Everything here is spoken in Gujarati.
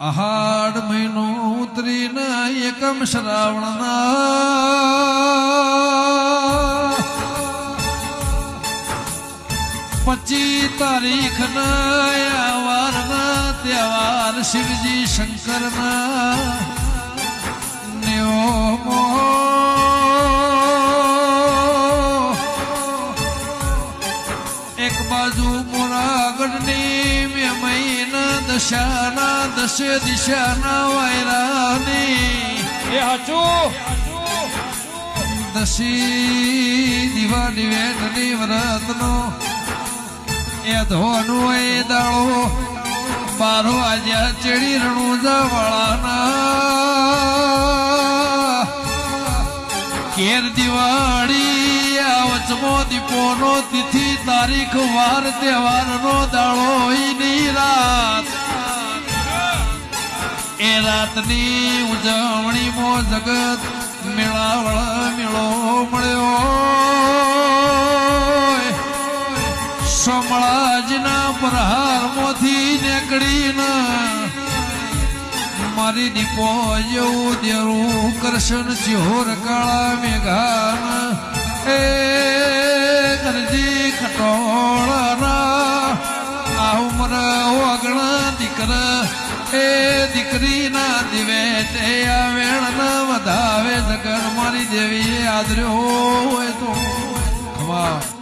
આહાડ મહિનો ઉતરીને એકમ શ્રાવણના. પચી તારીખ વારના તહેવાર શિવજી શંકરના. નેવો એક બાજુ મોરાગઢની બે મહિના દશાના દશે દિશાના વૈરાની એ હાચું? દશી દિવાળી વેટની વ્રતનો. એ ધોનું એ દાળો મારો આજે ચેડી રણુજા વાળાના કેર દિવાળી આ વચમો દીપોનો તિથિ તારીખ વાર તહેવારનો દાળો એ રાતની ઉજવણીમાં જગત મેળાવળ મેળો મળ્યો. સોમળાજના પ્રહારમાંથી નીકળીને મારી દીપો જેવું દેરું કરશન ચિહોર કાળા મેઘાન. એ ગરજી ખટોળના આ ઉમર ઓગણ દીકરા એ દીકરીના દિવે તે આ વેળના વધાવે જગન મારી દેવીએ આદર્યો હોય તો. ખમા.